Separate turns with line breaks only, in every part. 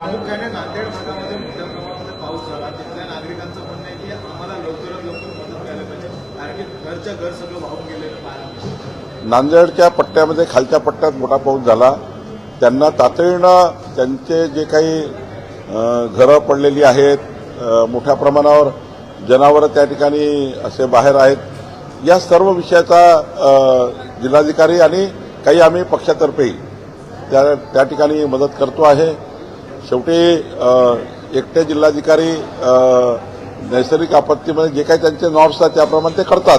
प्रामुख्याने नांदेड भागामध्ये मोठ्या प्रमाणामध्ये पाऊस झाला. तिथल्या नागरिकांचं म्हणणं आहे की आम्हाला लवकरात लवकर मदत करायला पाहिजे. कारण की घरच्या घर सगळं वाहून गेलेलं पाहायला
नांदेडच्या पट्ट्यामध्ये खालच्या पट्ट्यात मोठा पाऊस झाला. त्यांना तातडीनं त्यांचे जे काही घरं पडलेली आहेत मोठ्या प्रमाणावर जनावरं त्या ठिकाणी असे बाहेर आहेत. या सर्व विषयाचा जिल्हाधिकारी आणि काही आम्ही पक्षातर्फेही त्या त्या ठिकाणी मदत करतो आहे. शेवटी एकटे जिल्हाधिकारी नैसर्गिक आपत्तीमध्ये जे काही त्यांचे नॉर्म्स आहेत त्याप्रमाणे ते करतात.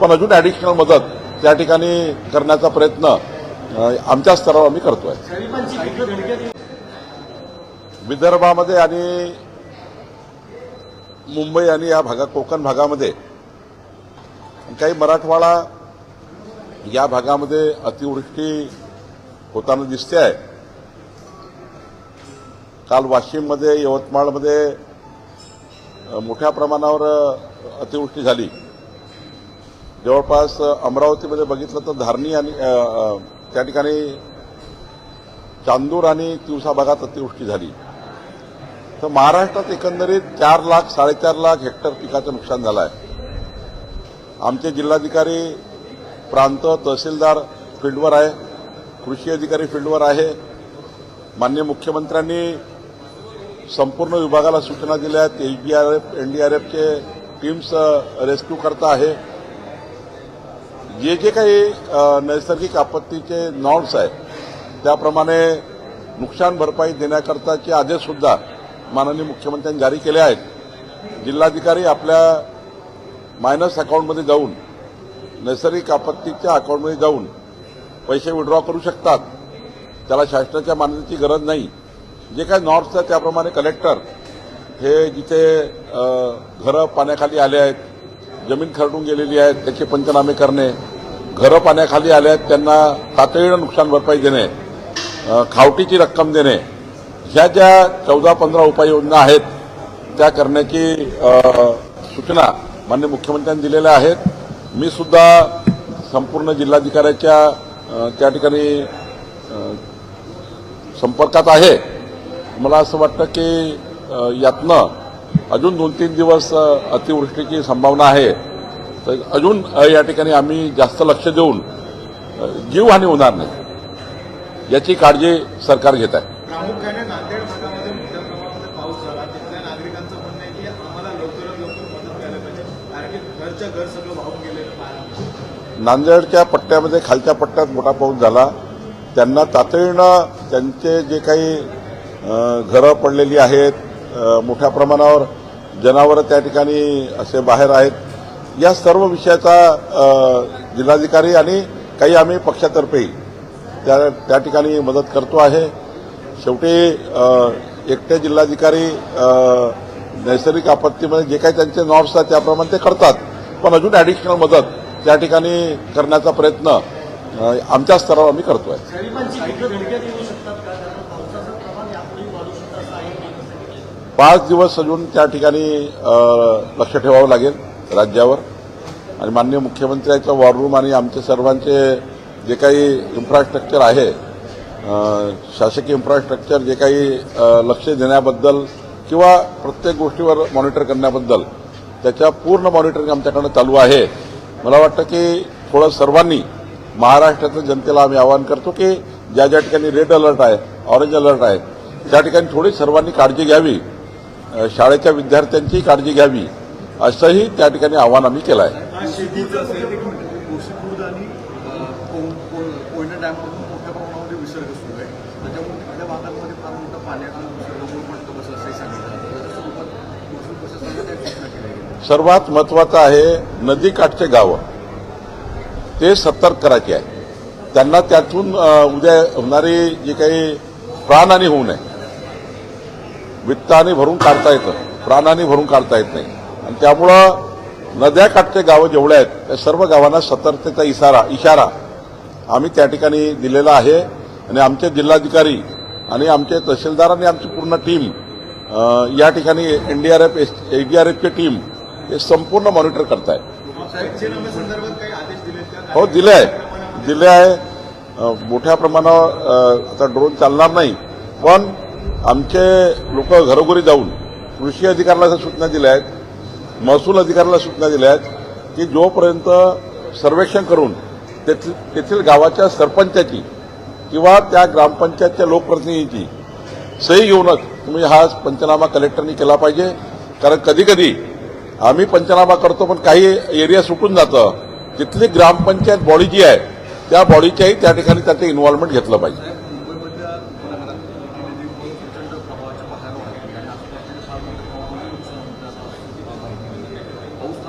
पण अजून ॲडिशनल मदत त्या ठिकाणी करण्याचा प्रयत्न आमच्या स्तरावर आम्ही करतोय. विदर्भामध्ये आणि मुंबई आणि या भागात कोकण भागामध्ये काही मराठवाडा या भागामध्ये अतिवृष्टी होताना दिसते आहे. काल वाशिममध्ये यवतमाळमध्ये मोठ्या प्रमाणावर अतिवृष्टी झाली. जवळपास अमरावतीमध्ये बघितलं तर धारणी आणि त्या ठिकाणी चांदूर आणि तिवसा भागात अतिवृष्टी झाली. तर महाराष्ट्रात एकंदरीत चार लाख साडेचार लाख हेक्टर पिकाचं नुकसान झालं आहे. आमचे जिल्हाधिकारी प्रांत तहसीलदार फील्डवर आहे कृषी अधिकारी फील्डवर आहे. माननीय मुख्यमंत्र्यांनी संपूर्ण विभागाला सूचना दिल्या आहेत. एचडीआरएफ एनडीआरएफचे टीम्स रेस्क्यू करता आहे. जे जे काही नैसर्गिक आपत्तीचे नॉर्म्स आहेत त्याप्रमाणे नुकसान भरपाई देण्याकरताचे आदेश सुद्धा माननीय मुख्यमंत्र्यांनी जारी केले आहेत. जिल्हाधिकारी आपल्या मायनस अकाउंटमध्ये जाऊन नैसर्गिक आपत्तीच्या अकाउंटमध्ये जाऊन पैसे विड्रॉ करू शकतात. त्याला शासनाच्या मान्यतेची गरज नाही. जे काही नॉर्थचं त्याप्रमाणे कलेक्टर हे जिथे घरं पाण्याखाली आले आहेत जमीन खरडून गेलेली आहे त्याचे पंचनामे करणे घरं पाण्याखाली आले आहेत त्यांना तातडीनं नुकसान भरपाई देणे खावटीची रक्कम देणे ह्या ज्या चौदा पंधरा उपाययोजना आहेत त्या करण्याची सूचना माननीय मुख्यमंत्र्यांनी दिलेल्या आहेत. मी सुद्धा संपूर्ण जिल्हाधिकाऱ्याच्या त्या ठिकाणी संपर्कात आहे. मला असं वाटतं की यातनं अजून दोन तीन दिवस अतिवृष्टीची संभावना आहे. तर अजून या ठिकाणी आम्ही जास्त लक्ष देऊन जीवहानी होणार नाही याची काळजी सरकार घेत आहे.
प्रामुख्याने नांदेड भागामध्ये मोठ्या प्रमाणामध्ये पाऊस झाला. तिथल्या नागरिकांचं म्हणणं आहे की आम्हाला लवकरात लवकर मदत करायला पाहिजे कारण की घरच्या घर सगळं वाहून गेलेलं पाहायला मिळतं.
नांदेडच्या पट्ट्यामध्ये खालच्या पट्ट्यात मोठा पाऊस झाला. त्यांना तातडीनं त्यांचे जे काही घरं पडलेली आहेत. मोठ्या प्रमाणावर जनावरं त्या ठिकाणी असे बाहेर आहेत. या सर्व विषयाचा जिल्हाधिकारी आणि काही आम्ही पक्षातर्फे त्या त्या ठिकाणी मदत करतो आहे. शेवटी एकटे जिल्हाधिकारी नैसर्गिक आपत्तीमध्ये जे काही त्यांचे नॉर्म्स आहेत त्याप्रमाणे ते करतात. पण अजून ॲडिशनल मदत त्या ठिकाणी करण्याचा प्रयत्न आमच्या स्तरावर आम्ही करतोय. पाच दिवस अजून त्या ठिकाणी लक्ष ठेवावं लागेल राज्यावर. आणि माननीय मुख्यमंत्र्यांचं वॉररूम आणि आमचे सर्वांचे जे काही इन्फ्रास्ट्रक्चर आहे शासकीय इन्फ्रास्ट्रक्चर जे काही लक्ष देण्याबद्दल किंवा प्रत्येक गोष्टीवर मॉनिटर करण्याबद्दल त्याच्या पूर्ण मॉनिटरिंग आमच्याकडनं चालू आहे. मला वाटतं की थोडं सर्वांनी महाराष्ट्रातल्या जनतेला आम्ही आवाहन करतो की ज्या ज्या ठिकाणी रेड अलर्ट आहे ऑरेंज अलर्ट आहे त्या ठिकाणी थोडी सर्वांनी काळजी घ्यावी. शाळेच्या विद्यार्थ्यांची काळजी घ्यावी. असंही त्या ठिकाणी आवाहन आम्ही केलं आहे. सर्वात महत्वाचं आहे नदीकाठचे गावं. ते सतर्क करायचे आहे त्यांना त्यातून उद्या होणारी जी काही प्राणहानी होऊ नये. वित्ताने भरून काढता येतं प्राणाने भरून काढता येत नाही. आणि त्यामुळं नद्याकाठचे गावं जेवढे आहेत त्या सर्व गावांना सतर्कतेचा इशारा इशारा आम्ही त्या ठिकाणी दिलेला आहे. आणि आमचे जिल्हाधिकारी आणि आमचे तहसीलदार आणि आमची पूर्ण टीम या ठिकाणी एनडीआरएफ एचडीआरएफची टीम हे संपूर्ण मॉनिटर
करत आहे
हो दिले आहे. दिले आहे. मोठ्या प्रमाणावर आता ड्रोन चालणार नाही. पण आमचे लोक घरोघरी जाऊन कृषी अधिकाऱ्याला सूचना दिल्या आहेत महसूल अधिकाऱ्याला सूचना दिल्या आहेत की जोपर्यंत सर्वेक्षण करून तेथील तेथील गावाच्या सरपंचाची किंवा त्या ग्रामपंचायतच्या लोकप्रतिनिधीची सही घेऊनच तुम्ही हा पंचनामा कलेक्टरनी केला पाहिजे. कारण कधीकधी आम्ही पंचनामा करतो पण काही एरिया सुटून जातं. तिथली ग्रामपंचायत बॉडी जी आहे त्या बॉडीच्याही त्या ठिकाणी त्याचं इन्व्हॉल्वमेंट घेतलं पाहिजे.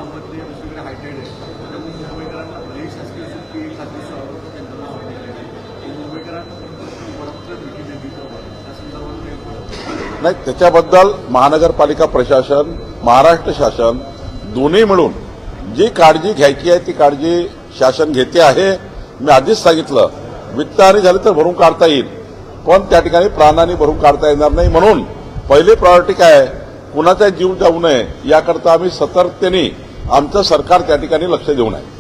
मोहम्मदली थांबत नाही दुसरीकडे हायटेड आहे. त्यामुळे मुंबईकरांना भलेही शासकीय सुट्टी खाजगी केंद्राला सुट्टी दिली आहे. मुंबईकरांना परत भेटी देवी त्या संदर्भात
नाही त्याच्याबद्दल महानगरपालिका प्रशासन महाराष्ट्र शासन दोन्ही मिळून जी काळजी घ्यायची आहे ती काळजी शासन घेते आहे. मी आधीच सांगितलं वित्तहानी झाली तर भरून काढता येईल. पण त्या ठिकाणी प्राणाने भरून काढता येणार नाही म्हणून पहिली प्रायोरिटी काय आहे? कुणाचा जीव जाऊ नये याकरता आम्ही सतर्कतेने आमचं सरकार त्या ठिकाणी लक्ष देऊन आहे